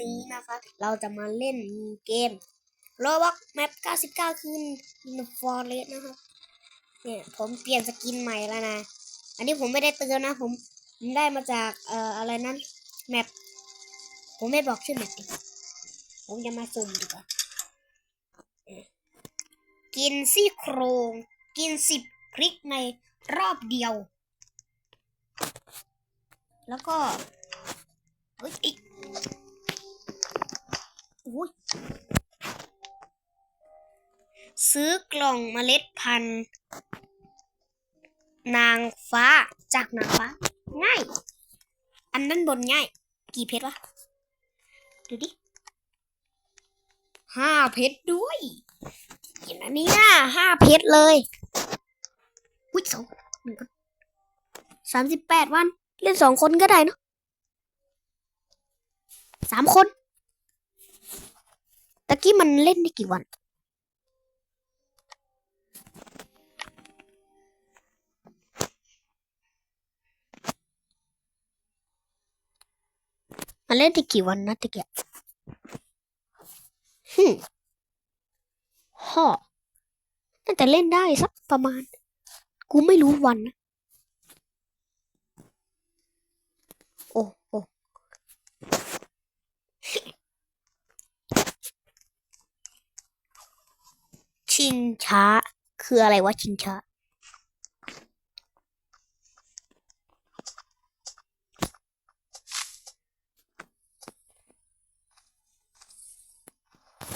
นี้นะคะ เราจะมาเล่นเกม Roblox Map 99 คืน In the Forest นะครับ เนี่ย ผมเปลี่ยนสกินใหม่แล้วนะ อันนี้ผมไม่ได้เตือนนะ ผมผมได้มาจากเอ่ออะไรนั้นแมปผมไม่บอกชื่อแมปดีกว่าผมจะมาสุ่มดีกว่ากินซี่โครง กินสิบพริกในรอบเดียว แล้วก็เฮ้ยอีก อุ้ยซื้อกล่องเมล็ดพันธุ์ นางฟ้าจากนางฟ้า ง่าย อันนั้นบนง่าย กี่เพชรวะ ดูดิห้าเพชรด้วยเห็นอันนี้นะห้าเพชรเลยอุ้ยสองหนึ่งสามสิบแปดวัน เล่นสองคนก็ได้เนอะสามคน ตะกี้มันเล่นได้กี่วันมันเล่นได้กี่วันนะตะกี้ฮึฮ่อน่าจะเล่นได้สักประมาณ กูไม่รู้วันนะ โอ้โอ้ ชิงช้า คืออะไรวะชิงช้า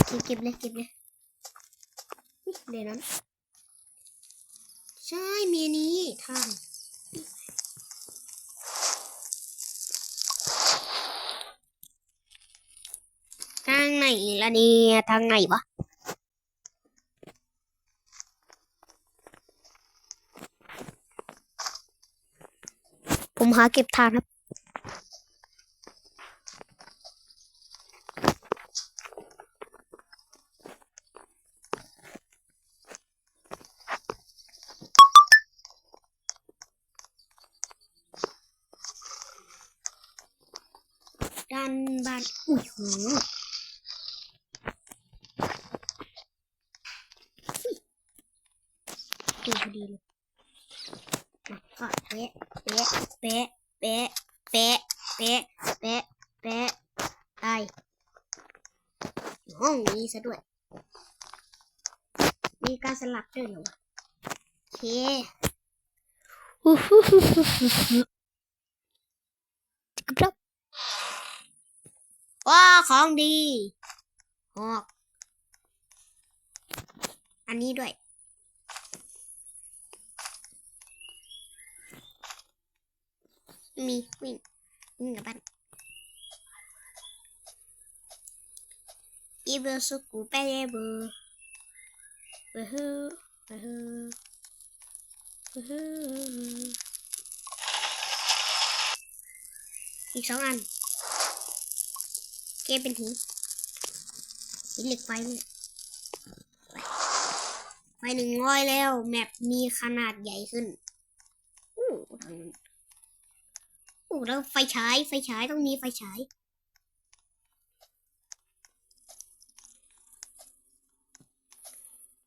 เก็บเก็บเลยเก็บเลยเดี๋ยวนั้นใช่เมียนี้ทางทางไหนละเนี่ยทางไหนวะ ผมหาเก็บทางครับ ด้านบ้านอุ้ยโหดูพอดีเลยมาก็เป๊ะเ๊ะเป๊ะเป๊ะเป๊ะเป๊ะเป๊ะเป๊ะตายอยู่ห้องนี้ซะด้วย มีการสลับด้วยเหรอวะโอเคฮู้ฮู้ฮู้ฮู้ฮู้ฮู้ครับว้าของดีหอกอันนี้ด้วย มีวิ่งวิ่งกับบ้านอีเบอร์สุกูไปเลยเบอร์เบอร์ฮูเบอร์ฮูเบอร์ฮูอีกสองอันเกมเป็นหินหินเหล็กไฟเนี่ยไฟหนึ่งร้อยแล้ว แมปมีขนาดใหญ่ขึ้นอู้ทางนั้น อ้แล้วไฟฉายไฟฉายต้องมีไฟฉาย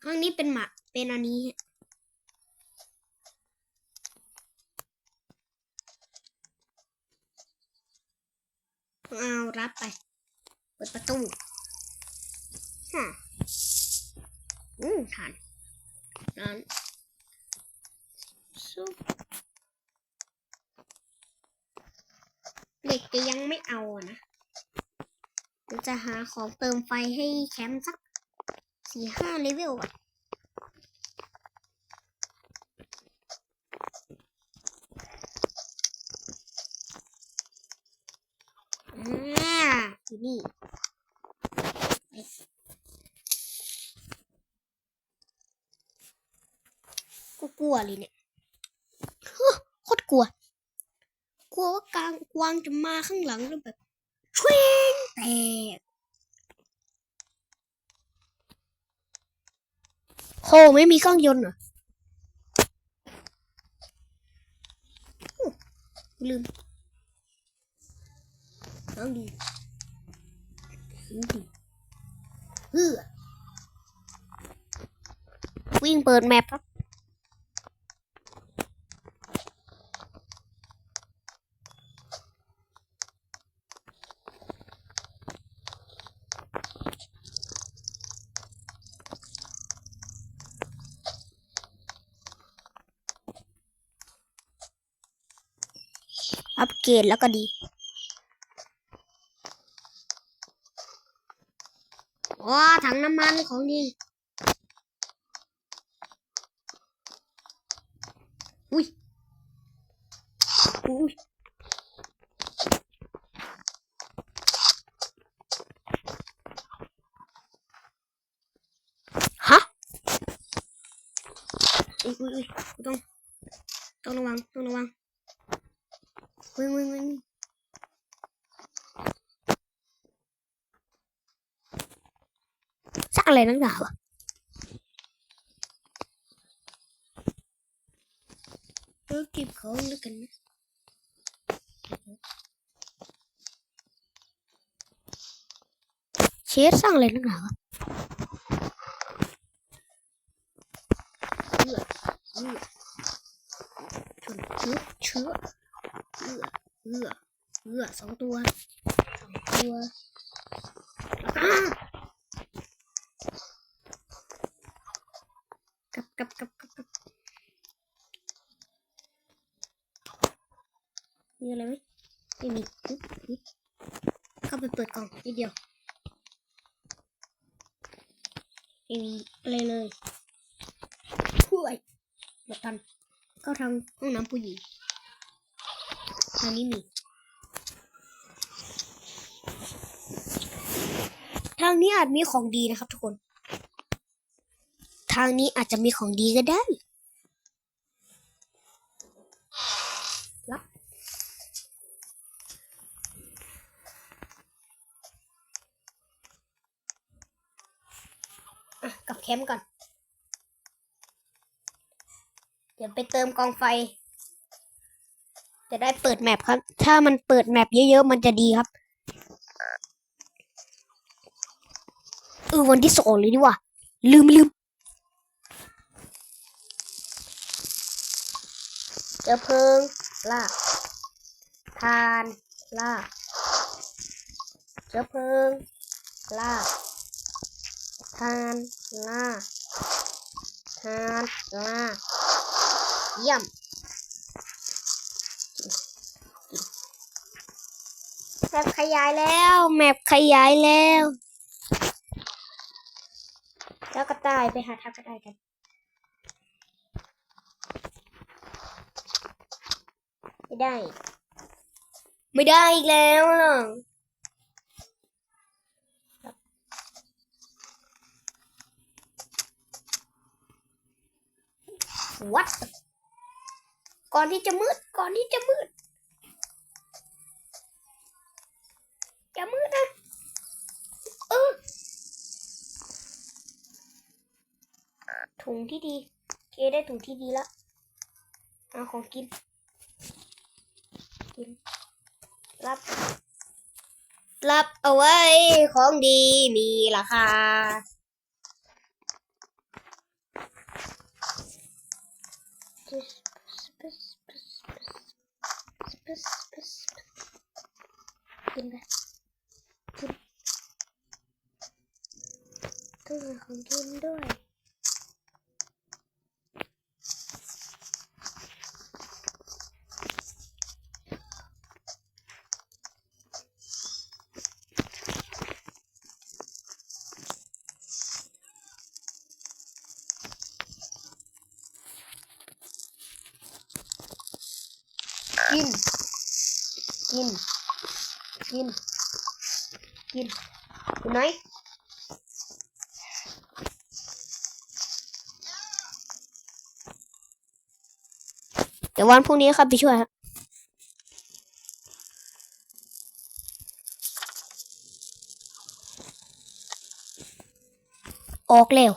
ข้างนี้เป็นหมาเป็นอันนี้เอารับไป เปิดประตูฮะอืมทันนั้นซุป เหล็กจะยังไม่เอานะเดี๋ยวจะหาของเติมไฟให้แคมป์สักสี่ห้าเลเวลก่อนอ่าอยู่นี่กูกลัวเลยเนี่ยฮะโคตรกลัว กลัวว่ากลางจะมาข้างหลังแล้วแบบชวิงแตกโหไม่มีเครื่องยนต์เหรออู้ลืมน้องดีอื้อเฮือวิ่งเปิดแมปครับ อัปเกรดแล้วก็ดี ว้าถังน้ำมันของดี อุ้ย อุ้ย ฮะ อุ้ยอุ้ยอุ้ยต้อง ต้องระวัง ต้องระวัง วิ่งวิ่งวิ่งสัก อะไรนักหนาวะเออเก็บของแล้วกันนะเชฟสร้างอะไรนักหนาวะเอื้อเอื้อชนเชื้อเชื้อเอื้อเอื้อเอื้อสองตัวสองตัวอ้ากลับกลับกลับกลับกลับมีอะไรไหมไม่มีอุ๊บอุ๊บเข้าไปเปิดกล่องนิดเดียวไม่มี อะไรเลยช่วยหมดทันเข้าทางห้องน้ำผู้หญิงทางนี้มี ทางนี้อาจมีของดีนะครับทุกคน ทางนี้อาจจะมีของดีก็ได้รับอะกลับแค มป์ก่อน เดี๋ยวไปเติมกองไฟ จะได้เปิดแมปครับ ถ้ามันเปิดแมปเยอะๆ มันจะดีครับเออวันที่สองเลยดีว่า ลืมลืมเจอเพิงลากทานลากเจอเพิงลาก ทานลาทานลาเยี่ยมแมปขยายแล้ว แมปขยายแล้วแล้วกระต่ายไปหาทับกระต่ายกันไม่ได้ ไม่ได้อีกแล้วหรอ วัด ก่อนที่จะมืด ก่อนที่จะมืดอย่ามืดนะ เออ ถุงที่ดี เคได้ถุงที่ดีแล้วเอาของกิน กิน รับรับเอาไว้ของดีมีราคา กินไปต้องหาของกินด้วย กิน กิน กิน กินอยู่ไหนเดี๋ยววันพรุ่งนี้ครับไปช่วยครับออกเร็ว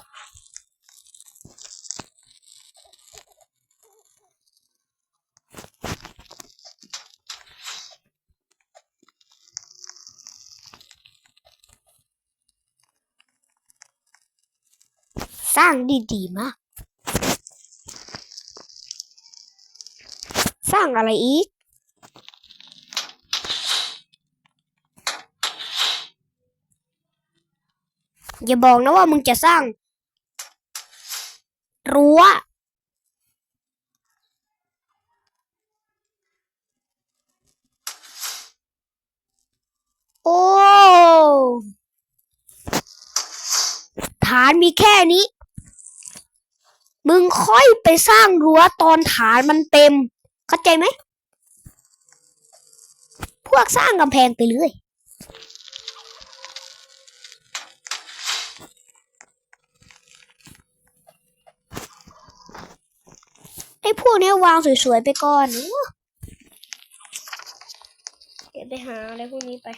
างดีๆมากสร้างอะไรอีก อย่าบอกนะว่ามึงจะสร้าง รั้วโอ้ ฐานมีแค่นี้ มึงค่อยไปสร้างรั้วตอนฐานมันเต็ม เข้าใจไหม พวกสร้างกำแพงไปเลยไอ้พวกนี้วางสวยๆไปก่อนเดี๋ยวไปหาอะไรพวกนี้ไป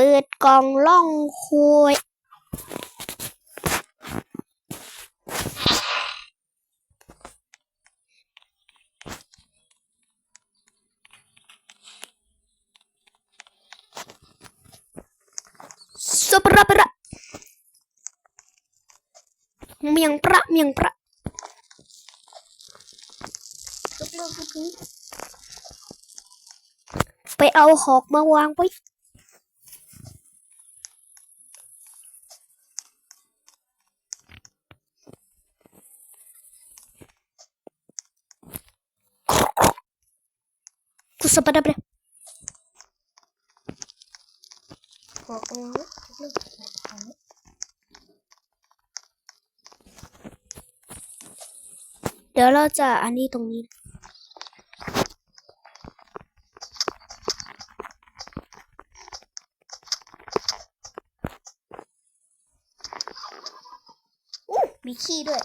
เปิดกล่องล่องคุยสประประเมียงประเมียงประไปเอาหอกมาวางไว้ กูสปาดาเบรหอกเอาเดี๋ยวเราจะอันนี้ตรงนี้อู้มีขี้ด้วย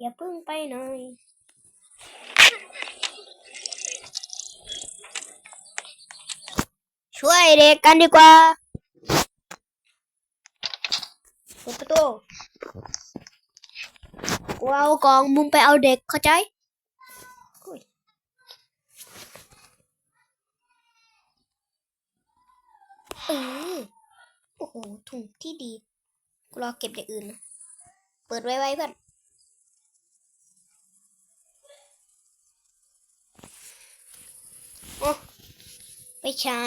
อย่าเพิ่งไปหน่อย ช่วยเด็กกันดีกว่าเปิดประตูกูเอากล่องมึงไปเอาเด็กเข้าใจอุ้ยเออโอ้โห ถุงที่ดี กูรอเก็บอย่างอื่นนะเปิดไว้ไว้เพื่อนโอ้ไปใช้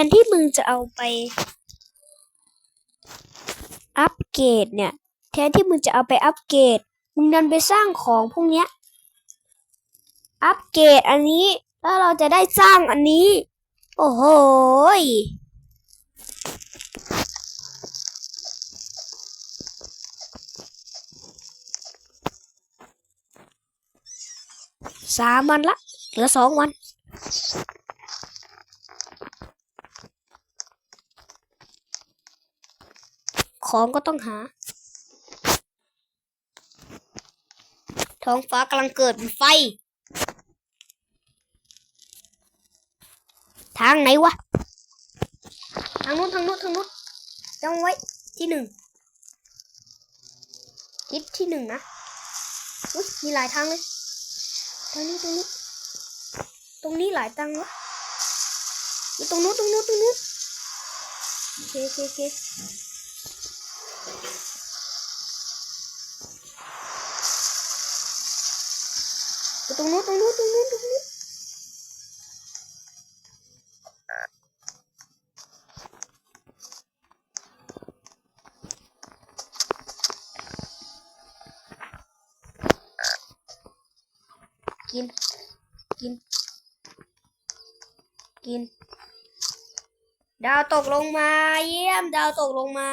นที่มึงจะเอาไป อัปเกรดเนี่ย แทนที่มึงจะเอาไปอัปเกรด มึงดันไปสร้างของพวกเนี้ย อัปเกรดอันนี้ แล้วเราจะได้สร้างอันนี้ โอ้โหสามวันละ เหลือสองวัน ของก็ต้องหา ท้องฟ้ากำลังเกิดเป็นไฟ ทางไหนวะ ทางนู้นทางนู้นทางนู้นจำไว้ที่หนึ่งทิศที่หนึ่งนะอุ้ยมีหลายทางเลยทางนี้ตรงนี้ ตรงนี้หลายทางวะตรงนู้นตรงนู้นตรงนู้นโอเคโอเคโอเค ตรงนู้นตรงนู้นตรงนู้นตรงนู้นกิน กิน กิน ดาวตกลงมา เยี่ยม ดาวตกลงมา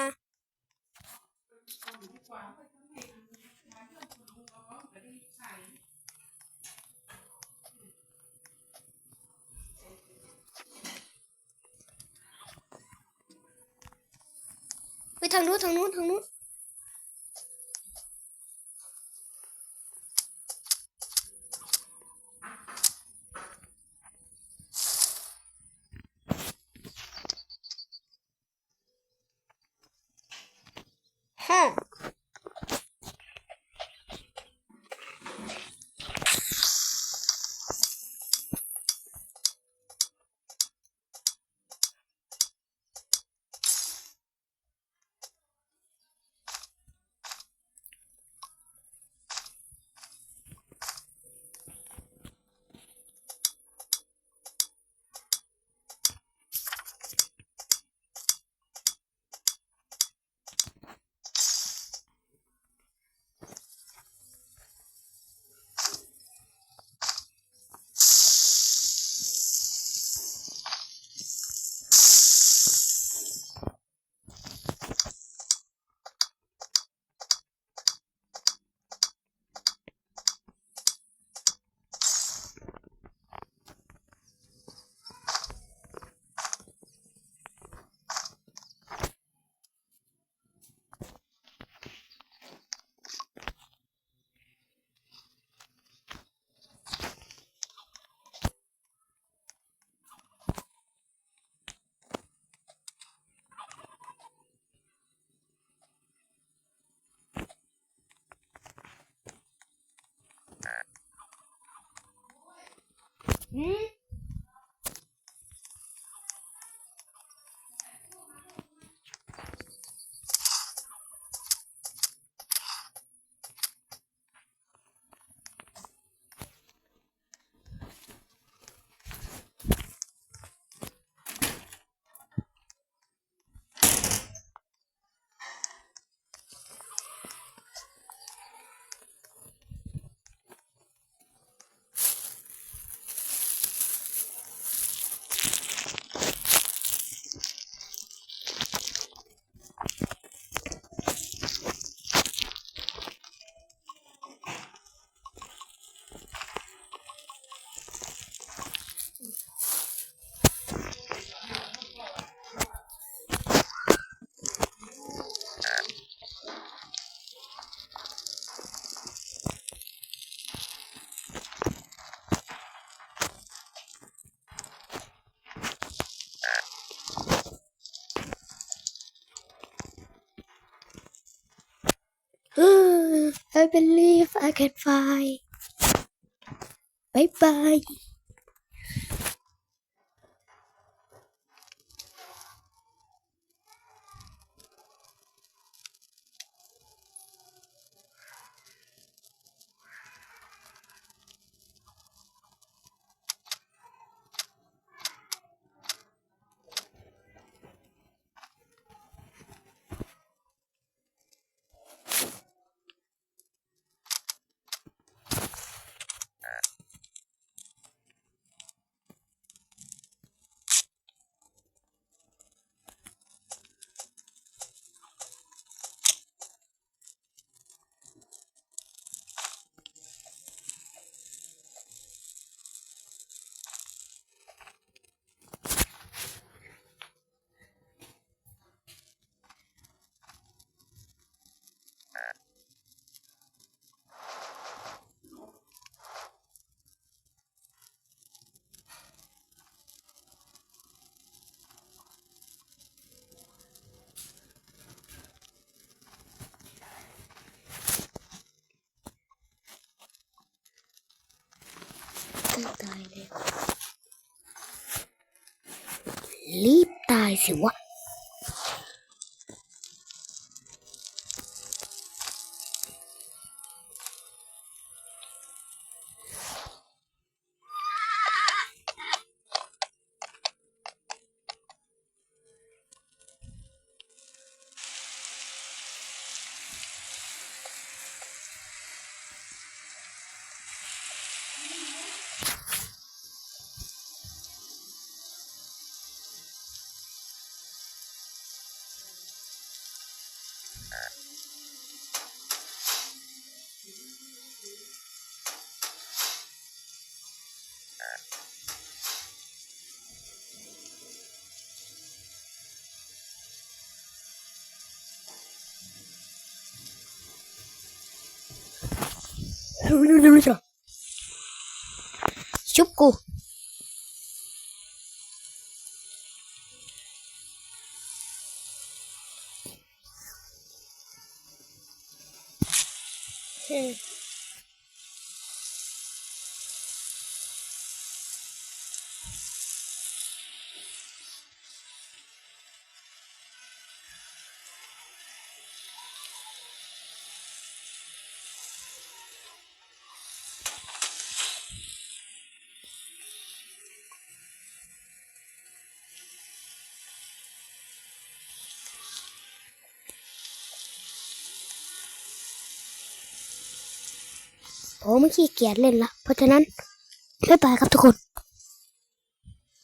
ทางนู้นทางนู้นทางนู้น หื I believe I can fly บา ตายเลยรีบตายสิวะ ชุบกูอืมผม ผม่ขี้เกียจเล่นละเพราะฉะนั้นบ๊ายบายครับทุกคน